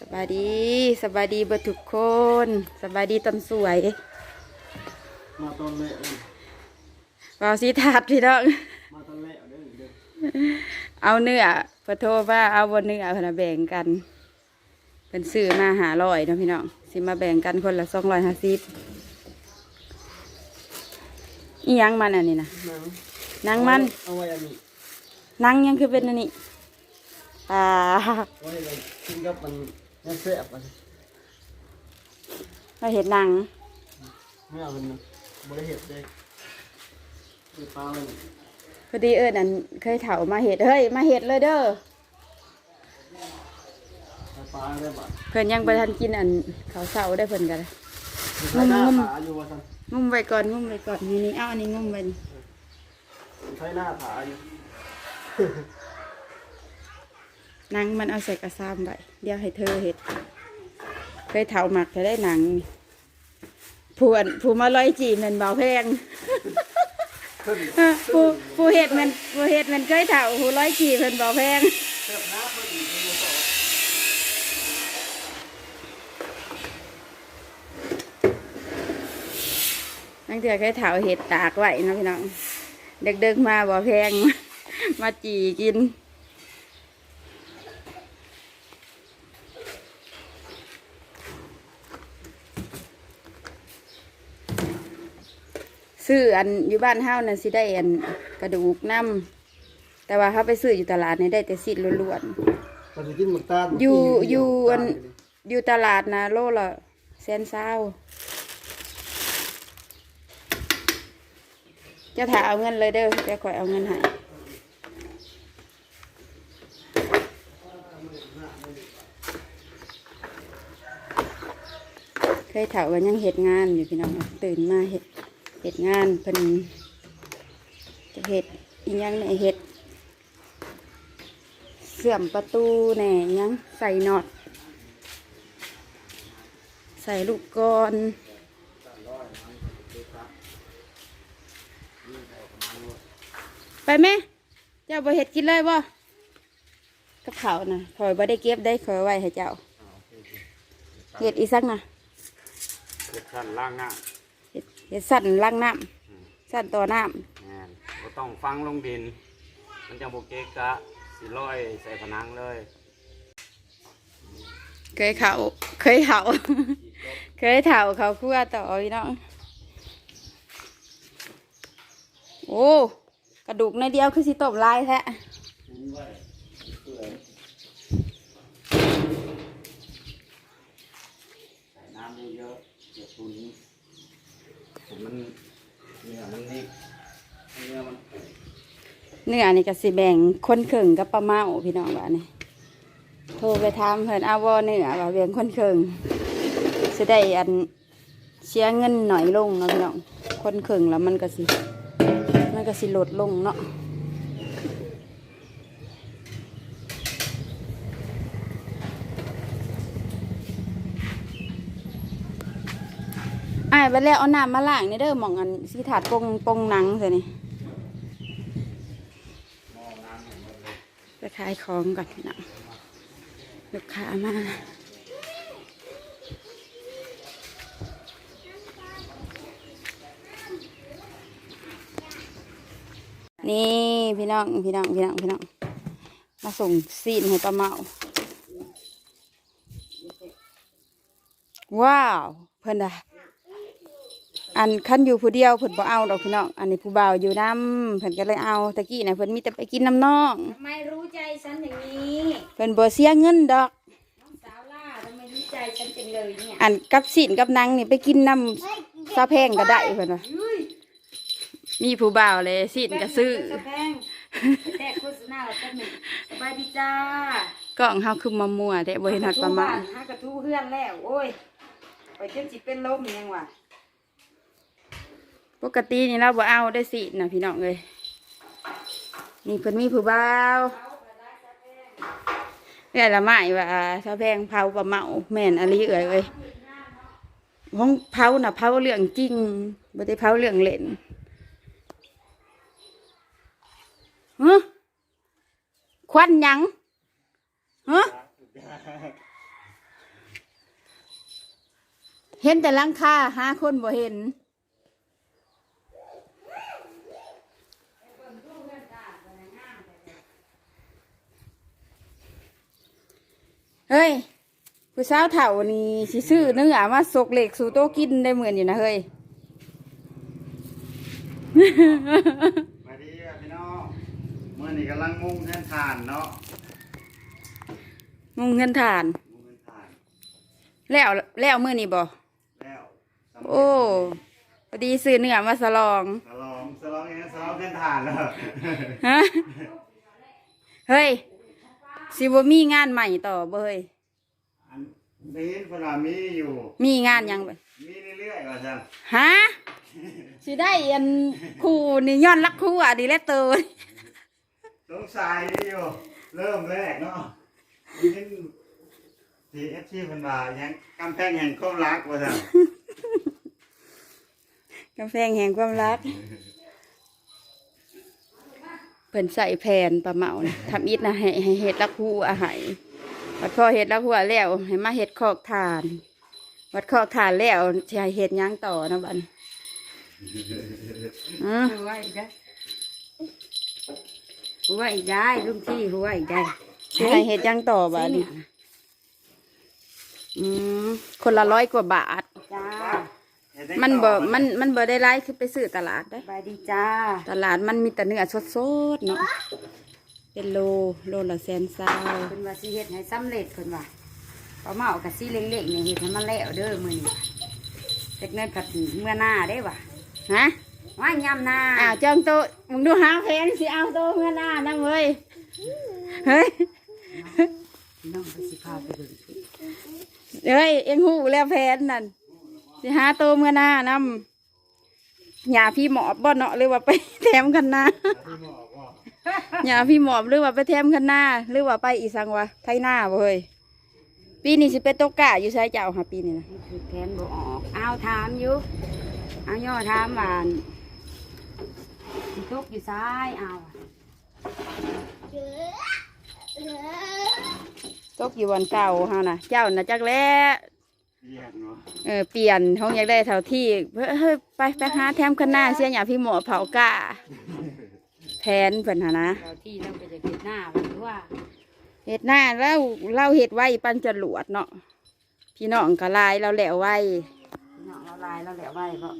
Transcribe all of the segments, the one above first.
สบายดีสบายดีเบิดทุกคนสบายดีตอนสวย มาตอนแรกเลยวาวสีถาดพี่น้อง มาตอนแรกเด้อเด้อเอาเนื้อพอโทษว่าเอาบนเนื้อเพนนะแบ่งกัน เป็นซื้อมาหาร้อยเนาะพี่น้องสิมาแบ่งกันคนละสองร้อยห้าสิบอีหยังมันอันนี้นะหนังหนังมันเอาไว้อันนี้หนังยังคือเป็นอันนี้ปลาไว้เลยกินกับมัน ยังแซ่บอะเราเห็ดหนังไม่เอามันนะบริเห็ดเลยคือปลาเลยพอดีเอิญอันเคยเถามาเห็ดเฮ้ยมาเห็ดเลยเด้อปลาได้บัดเพิ่นยังไปทันกินอันเขาวเสาได้เพิ่นกันใช้หน้าผาอยู่ว่าซั่นงุ่มไว้ก่อนงุ่มไว้ก่อนนี่นี่เอาอันนี้งุ่มไว้นี่ใช้หน้าผาอยู่ หนังมันเอาใส่กระซามไว้เดี๋ยวให้เธอเห็ดเคยเถาหมักจะได้หนังผู้อันผู้มาร้อยจีมันเบาแพงผู้ผู้เห็ดมันผู้เห็ดมันเคยเถาผู้ร้อยจีเพิ่นเบาแพงนั่งเถื่อเคยเถาเห็ดตากไว้นะพี่น้องเด็กๆมาเบาแพง มาจีกิน ซื้ออันอยู่บ้านเฮาน่ะสิได้อันกระดูกน้ำแต่ว่าเขาไปซื้ออยู่ตลาดนี่ได้แต่สิล้วนมันจะกินหมดตาลๆอยู่อยู่อันอยู่ตลาดนะโลละแสนเศร้าจะถ่าเอาเงินเลยเด้อจะคอยเอาเงินให้เคยเถากันยังเห็ดงานอยู่พี่น้องตื่นมาเห็ด เห็ดงานเพิ่นจะเห็ดอีหยังเนี่ยเห็ด เสื่อมประตูแหน่ยังใส่น็อตใส่ลูกกลอนไปไหมเจ้าบ่เห็ดกินเลยบ่กับเขาวนะคอยบ่ได้เก็บได้คอยไว้ให้เจ้าเห็ดอีสักนะเฮ็ดชั้นล่างหน้า เห็ดเห็ดสั่นล้างน้ำสั่นต่อน้แม่นบ่ต้องฟังลงดิน มันจะโบเกะกะสิลอยใส่ผนังเลยำเคยเขาเคยเขา เคยเถาเขาคั่วต่อพี่น้องโอ้กระดูกในอยเดียวคือสิตบลายแท้ใส่น้ำเยอะๆเดี๋ยวตุน ผมมันเนื้อมันนี่เนื้อมันผุเนื้อนี่ก็สิแบ่งคนเข่งกับปลาเมาพี่น้องว่านี่โทรไปถามเพิ่นเอาวอเนื้อว่าแบ่งคนเข่งสิได้อันเสียเงินหน่อยลงเนาะพี่น้องคนเข่งแล้วมันก็สิมันก็สิลดลงเนาะ อ้าย ไปแล้วเอาน้ำมาล้างนี่เด้อหมองอันสีถาดปงปงหนังเสียนี่ไปขายของก่อนน้องลูกค้ามานี่พี่น้องพี่น้องพี่น้องพี่น้องมาส่งซีนให้ป้าเมา ว้าว เพิ่อนดา อันคันอยู่ผู้เดียวเพิ่นบ่เอาดอกพี่น้องอันนี้ผู้บ่าวอยู่น้ำเพิ่นก็เลยเอาตะกี้น่ะเพิ่นมีแต่ไปกินน้ำน้องทำไมรู้ใจฉันอย่างนี้เพิ่นบ่เสียเงินดอก น้องสาวล่าทำไมรู้ใจฉันจังเลยเนี่ยอันกับสินกับนางนี่ไปกินน้ำซาแพงก็ได้เพิ่นว่าอุ้ยมีผู้บ่าวเลยสินก็ซื้อแพงแต่โฆษณาเราเป็นหนึ่งสบายดีจ้ากล้องเฮาคือมามัวแต่บ่เห็นหัดประมาณ หากระทู้เพื่อนแล้ว โอ้ยไปจนจิเป็นลมยังวะ ปกตินี่เราบ่เอาได้สินะพี่น้องเอ้ยนี่เพิ่นมีผู้บ่าวเอ้ยละไม้ว่าซาแพงเผาปลาเมาแม่นอลีเอ้ยเอ้ยห้องเผาน่ะเผาเรื่องจริงบ่ได้เผาเรื่องเล่นฮะควันยังฮะเห็นแต่ลังคาหาคนบ่เห็น เฮ้ยผู้สาวเถ่านี่สิซื้อเนื้อมาสกเหล็กสู่โต๊ะกินได้เหมือนอยู่นะเฮ้ยมาดีอะพี่น้องเมื่อนี้กำลังมุ่งเส้นทานเนาะมุงเงินทาน มุ่งเส้นทานแล้วแล้วมื้อนี้บ่แล้วสำเร็จโอ้พอดีซื้อเนื้อมาสลองสลองสลองเองสลองเส้นทานแล้วฮะเฮ้ย สิบ่มีงานใหม่ต่อบ่เฮ้ยอันนี้คนว่ามีอยู่ มีงานยังบ่มีเรื่อยๆว่าจังฮะสิได้อันครูนี่ย้อนรักครูอะดีแล้วเตอ สงสัยอยู่ เริ่มแรกเนาะนี่ทีเอฟซีคนว่ายังกำแพงแห่งความรักว่าจังกาแฟแห่งความรัก เพิ่นใส่แผ่นปลาเมานะทำอิฐนะให้ให้เฮ็ดรักครูอาหารวัดพอเฮ็ดรักครูแล้วให้มาเฮ็ดคอกทาน วัดคอกทานแล้วสิให้เฮ็ดหยังต่อนะบัดนี้อือหัวอีกได้หัวอีกได้ลุงที่หัวอีกได้สิให้เฮ็ดหยังต่อบัดนี้อืมคนละร้อยกว่าบาท จ้ามันบ่มันมันบ่ได้ไล่คือไปซื้อตลาดได้ สบายดีจ้าตลาดมันมีแต่เนื้อสดๆเนาะ เป็นโล โลละแสนเศร้าเพิ่นว่าสิเฮ็ดให้สำเร็จเพิ่นว่าปลาเมากับสิเล็กๆนี่เฮ็ดให้มันแล้วเด้อมื้อนี้เฮ็ดเงินกับเมื่อหน้าได้ว่ะฮะ ว่ายามหน้าอ้าวจองโตะมึงดูหาแฟนสิเอาโตะเมื่อหน้านั่งเว้ย เฮ้ย น้องไปสิพาไปเบิ่งสิเฮ้ย เอ็งหูแล้วแฟนนั่น สิหาโตะเมื่อหน้านำหยาพี่หมอบบ่เนาะหรือว่าไปแถมกันหน้าที่หมอกว่าหยาพี่หมอบหรือว่าไปแถมกันหน้าหรือว่าไปอีสังวะไทยหน้าบ่เฮ้ยปีนี้สิเป็นโตะกะอยู่ใช้เจ้าหาปีนี้นะนี่คือแผนบ่ออกเอาถามอยู่เอาย่อถามว่าสิตกอยู่ซ้ายเอาตกอยู่วันเก่าเฮานะเจ้าน่ะจักแล้เรียก เนาะเออเปลี่ยนห้องอยากได้เท่าที่เฮ้ยเฮ้ยไปไปหาแถมกันหน้าเสียอย่าพี่หมอเผากะแทนเพิ่นหานะเราที่เราไปจะเก็บหน้ามันว่าเฮ็ดหน้าแล้วเล่าเฮ็ดไว้ปันจรวดเนาะพี่น้องก็ลายเราแล้วไว้พี่น้องเราลายเราแหละไว้เพราะ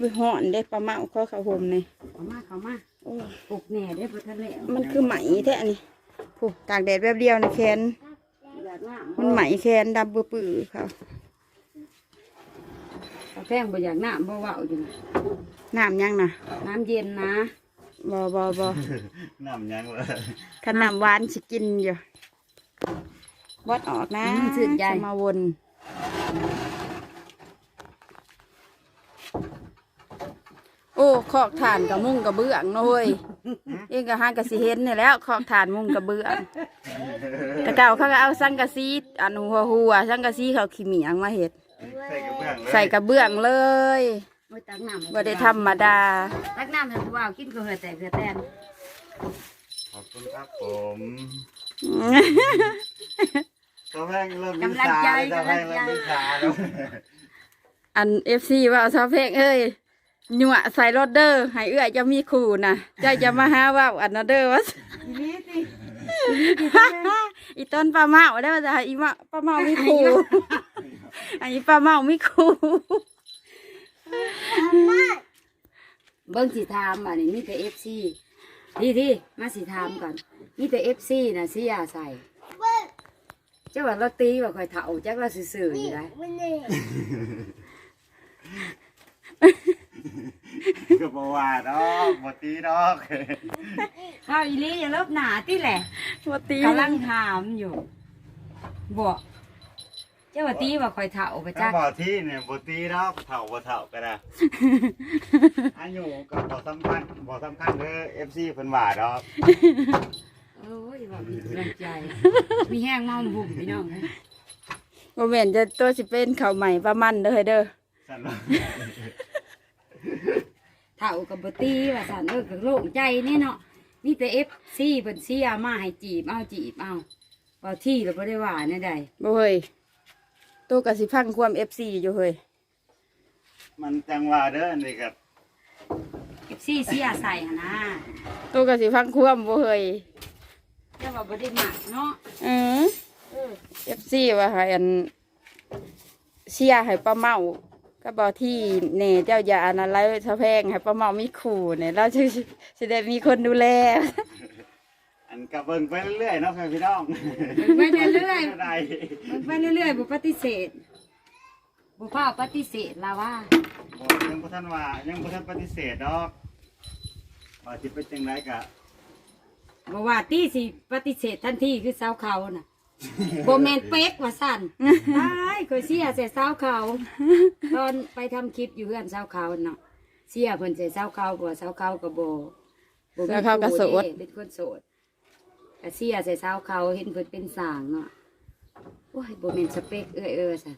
วิห่อนเด้ปลาเมาข้อข้าวหมนี่เขามาเขามาโอ้ยปลุกแหน่ได้พอทะเลมันคือไหมแท้นี่ผู้ตากแดดแป๊บเดียวในะแคน อยากน้ำมันไหมแคนดำปื้อๆเขากาแฟบ่อยากน้ำบ่เว่าอยู่นะน้ำยังนะน้ำเย็นนะบ่บ่บ่น้ำยังวะขนมหวานสิกินอยู่วัดออกนะจะมาวน อ้ขอกฐานกับมุ้งกับเบื้องเนาะเว้ยเองก็หากะสิเห็นนี่แหล้วขอกฐานมุ้งกับเบื้องแต่เก่าเขาก็เอาสังกะสีอันหัวหัวๆสังกะสีเขาขี้เหมียงมาเห็ดใส่กระเบื้องเลยใส่กระเบื้องเลยโอ้ยตักน้ำบ่ได้ธรรมดา ตักน้ำให้ผู้ว่ากินก็เหือแต่เหือแตนขอบคุณครับผมตัวแพงเริ่มมีสาแล้วตัวแพงเริ่มมีสาแล้ว อันเอฟซีว่าเอาซาเพกเอ้ย หนัวใส่รถเดอร์ให้เอื้อยจะมีขู่นะเจ้าจะมาหาว่าอันนั้นเด้อวะนี่สิอีต้นปลาเมาได้อว่าจะให้อีมาปลาเมามีขู่อันนี้ปลาเมามีขู่เบิ้งสีทามอะนี่มีแต่เอฟซีที่ที่มาสีทามก่อนมีแต่เอฟซีนะสียาใส่เจ้าว่าเราตีว่าคอยเถาจักเราซื่อๆอยู่ได้ ก็บอกว่าดอกบตีดอกข้าวอีลี่อย่าลบหนาที่แหละมาตีกำลังถามอยู่บอกเจ้าว่าตีว่าคอยเถาไปถ้าจักบอกที่เนี่ยบตีดอกเถ่าบ่เถ่าก็ได้ อายุก็บอกสำคัญบอกสำคัญคือเอฟซีเพิ่นว่าดอกโอ้ยว่ามีกำลังใจ มีแห้งเมาบุ่มพี่น้องเอ้ยโมเมนจะตัวสิเป็นข้าวใหม่ปลามันเด้อเด้อ สั่นว่า เถากับบตีว่าสันเออกับโล่งใจนี่เนาะมีแต่เอฟซีเพิ่นเสียมาให้จีบเอาจีบเอาว่าที่เราไม่ได้ว่าเนี่ยใดบ่เฮ้ยตัวก็สิพังความ FC อยู่เฮ้ยมันจังหวะเด้อนี่ครับเอฟซีเสียใส่หั่นนะตัวก็สิพังความบ่เฮ้ยแต่ว่าบ่ได้หมักเนาะเออเออ FC ว่าให้อันเชียร์ให้ป้าเมา ก็บอกที่เน่เจ้าอย่าอันอะไรสะแพงให้ป้าเมามีขู่เนี่ยเราจะสิได้มีคนดูแลอันกับเบิ่งไปเรื่อยๆเนาะพี่น้องไปเรื่อยได้ๆมันไปเรื่อยๆบ่ปฏิเสธบ่พาปฏิเสธลาว่าบ่ยังบ่ทันว่ายังบ่ทันปฏิเสธดอกว่าสิเป็นจังไดกะบ่ว่าตีสิปฏิเสธทันทีคือสาวเขาน่ะ บ่แม่นเป๊กว่าสั่นตายเคยเสียใส่สาวเขาตอนไปทำคลิปอยู่เพื่อนสาวเขาเนาะเสียเพิ่นใส่สาวเขาบ่สาวเขาก็บ่บ่มีสาวเขาก็โสดคู่เเป็นคนโสดก็เสียใส่สาวเขาเห็นเพิ่นเป็นสร้างเนาะโอ้ยบ่แม่นสเปคเอ้ยเออสั่น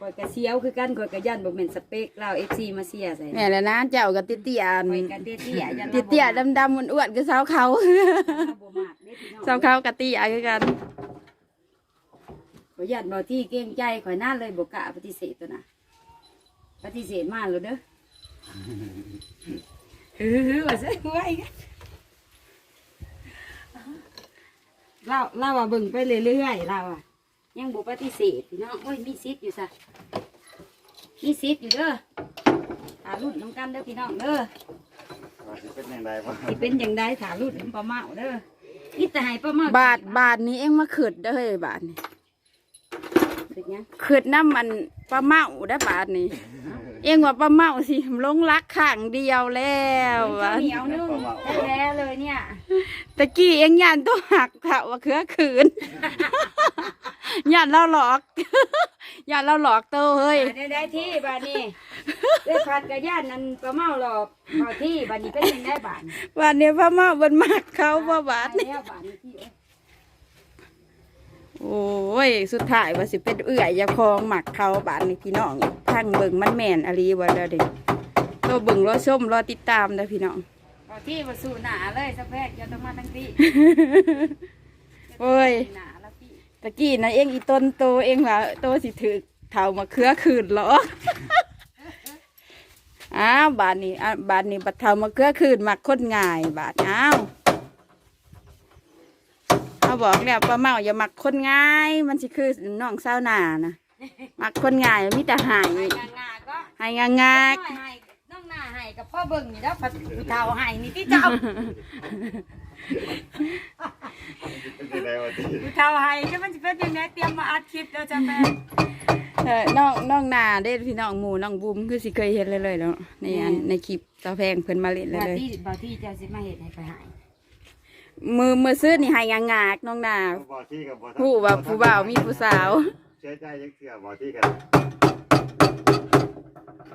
ข่อยก็เสียวคือกันข่อยก็ยันบ่แม่นสเปคลาว FC มาเสียใส่แม่แล้วนะเจ้ากับติเตียนข่อยกันเตี้ยๆยันติเตียดำดำๆอ้วนๆก็สาวเขาบ่มากเด้พี่น้องสาวเขากับเตียคือกันขอยยันบ่ที่เกรงใจข่อยน่าเลยบ่กล้าปฏิเสธตัวน่ะปฏิเสธมาแล้วเด้อฮือว่าซะไว้กันเราเราว่าเบิ่งไปเรื่อยๆเราอะ ยังบ่ปฏิเสธพี่น้องโอ้ยมีสิทธิ์อยู่ซะมีสิทธิ์อยู่เด้อถารุ่นน้ำกันเด้อพี่น้องเด้อว่าสิเป็นจังไดบ่สิเป็นอย่างใดถารุ่นน้ำปลาเมาเด้อนี่แต่ให้ปลาเมาบาทบาทนี้เองมาขืดเด้อเฮ้ยบาทนี้เป็นหยังขืดน้ำมันปลาเมาได้อบาทนี้ เองว่าปลาเมาสิลงรักข้างเดียวแล้วข้าววะเหนียวนึ่งแท้ๆเลยเนี่ยตะกี้เองยันตัวหักค่ะว่าเครือขืน ยันเราหลอกยันเราหลอกโตเฮ้ยได้ได้ที่บานนี้ได้พัดกระย่านนั้นปลาเมาหลอกพอาที่บานนี้เป็นยังได้บานวันนี้พระเมาบนมากเขาบ่บาทได้นี่แล้วบานนี้ที่เอ้ยโอ้ย สุดท้ายว่าสิเป็นเอื่อยอยาคองหมักเขาบาทนี่พี่น้องทางเบิ่งมันแม่นอลีว่าเด้อเด็กตัวเบิ่งรอชมรอติดตามเด้อพี่น้องพอที่มาสู่หนาเลยสะแพกจะต้องมาทั้งที่โอ้ยหนาแล้วพี่ ตะกี้นะเองอีต้นโตเองว่าโตสิถือเท่ามาเครือคืนเหรออ้าวบาทนี้อะบาทนี้บัดเท่ามาเครือคืนมักคนง่ายบาทอ้าวเขาบอกแล้วป้าเมาอย่ามักคนง่าย มันสิคือน้องเศร้าวนานะมักคนง่ายมิแต่หายให้งางาก็ให้งางากน้อยให้น้องหน้าให้กับพ่อเบิ่งนี่แล้วพัดผู้เฒ่าให้นี่ที่เจ้า เป็นจังไดวะติผู้เฒ่าให้ก็มันจะเป็นยังไงเตรียมมาอัดคลิปแล้วจ้ะแม่เออน้องน้องนาเด้พี่น้องหมูน้องบุมคือสิเคยเห็นเลยเลยแล้วในอันในคลิปตาแพงเพิ่นมาเล่นเลยบ่เลย ที่บ่ที่เจ้าสิมาเฮ็ดให้ไปหายมือมือซื้อนี่ให้งางากน้องนาบ่ที่กับบ่ทันผู้ว่าผู้บ่าวมีผู้สาวเชื่อใจยังเชื่อบ่ที่กัน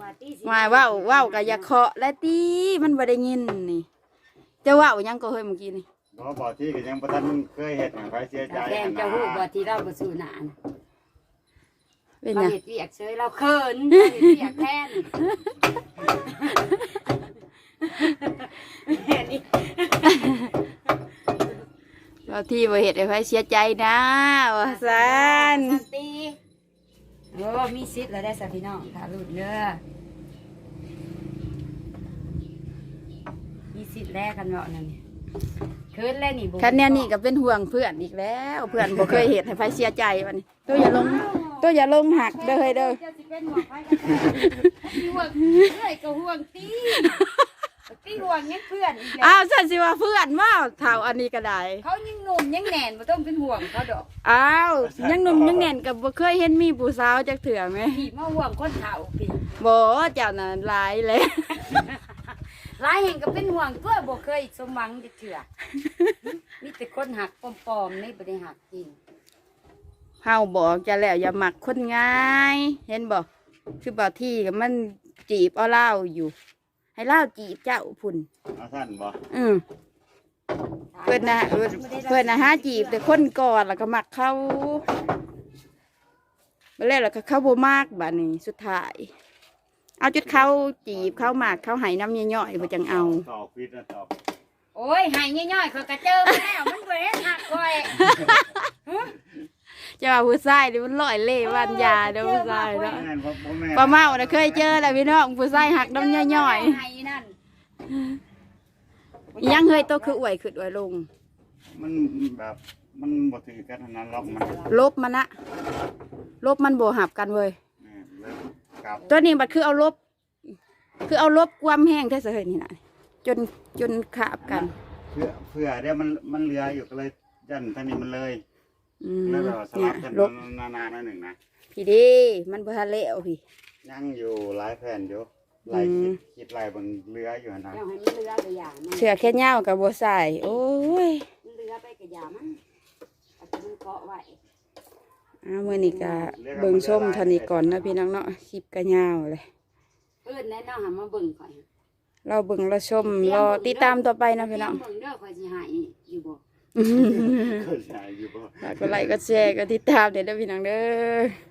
ว่าที่สิว่าเว้าเว้าก็อย่าเคาะและตีมันบ่ได้ยินนี่ จะเว้าหยังก็เฮ้ยเมื่อกี้นี่บ่บ่ที่ก็ยังบ่ทันเคยเฮ็ดให้ใครเชื่อใจแทนเจ้าฮู้บ่ที่เราบ่สู้หน้าน่ะเป็นเราหยังเฮ็ดเวียกเฉยเราเขินเราเฮ็ดเวียกแทนแม่นี่เราที่บ่เฮ็ดให้ใครเสียใจนะว่าซั่น สันติโอ้มีสิทธิ์แล้วได้อสะพี่น้องถ้ารุ่นเด้อมีสิทธิ์ แลกกันเนาะนั่นนี่เขินแล้วนี่บ่คันแนวนี้ก็เป็นห่วงเพื่อนอีกแล้ว เพื่อนบ่เคยเฮ็ดให้ใครเสียใจวันนี้ตัวอย่าลงตัวอย่าลงหักเด้อเฮ้ยเด้อจ้าสิเป็นห่วงไปกันห่วงเรื่อยก็ห่วงตีตีห่วงยังเพื่อนอีกแล้วอ้าวฉันสิว่าเพื่อนว่าเท่าอันนี้ก็ได้เขายังหนุ่มยังแน่นบ่ต้องเป็นห่วงเขาดอกอ้าวยังหนุ่มยังแน่นกับบ่เคยเห็นมีผู้สาวจักเถื่อไหมพี่มาห่วงคนเฒ่าพี่บ่เจ้าน่ะหลายเลย หลายแห่งก็เป็นห่วงตัวบ่เคยสมหวังจักเถื่อ มีแต่คนหักปลอมๆนี่บ่ได้หักจริงเฮาบอกจะแล้วอย่ามักคนง่าย เห็นบ่คือบ่ที่ก็มันจีบเอาเหล้าอยู่ ให้เหล้าจีบเจ้าพุ่นเอาท่านบ่อืมเพิ่นน่ะเพิ่นเพิ่นน่ะหาจีบแต่คนก่อนแล้วก็มักเขาบ่แล้วแล้วก็เขาบ่มากบัดนี้สุดท้าย เอาจุดเขาจีบเขามากเขาให้น้ำย่อยๆบ่จังเอา ตอบผิดนะตอบโอ้ยหายย่อยๆเขาก็เจอมาแล้วมันบ่เห็นหักคอยจะว่าผู้ชายนี่มันลอยเล่บ้านยาเด้อผู้ชายเนาะแม่นบ่บ่แม่นป้าเมาน่ะเคยเจอแล้วพี่น้องผู้ชายหักน้ำย่อยไห้นั่นๆอิหยังเฮ้ยโตคืออวยขึ้นอวยลง มันแบบมันบ่ถือกันอันนั้นหรอกมันลบมันนะลบมันโบหับกันเว้ยแม่นเลิก กลับ ตัวนี้บัดคือเอาลบ คือเอาลบความแห้งแท้เสยนี่นะจนจนขาบกัน เพื่อเพื่อเดี๋ยวมันมันเหลืออยู่ก็เลยยันทางนี้มันเลยอืมแล้วก็สเนี่ลัยบกันลบนานๆหน่อยหนึ่งนะพี่ดีมันบ่ทันเละพี่ ยังอยู่หลายแผ่นอยู่หลายอืคิมดคิดหลายบางเหลืออยู่นะเจ้าให้มันเลือตัวอย่างมันเสือแค่เงาวกับบัวใส่โอ้ย มันเลือไปกับยามันเอาไปมันเกาะไว้ อ้าวมื่อนี้ก็เบิ่งส้มเท่านี้ก่อนนะพี่น้องเนาะคลิปก็ยาวเลย เอิ้นแน่นอนหามาเบิ่งข่อยเราเบิ่งเราชมรอติดตามต่อไปนะพี่น้อง เบิ่งเด้อข่อยสิใหายอยู่บ่เกิดใหญ่อยู่บ่ ฝากกดไลค์กดแชร์กดติดตามเดี๋ยวเด้อพี่น้องเด้อ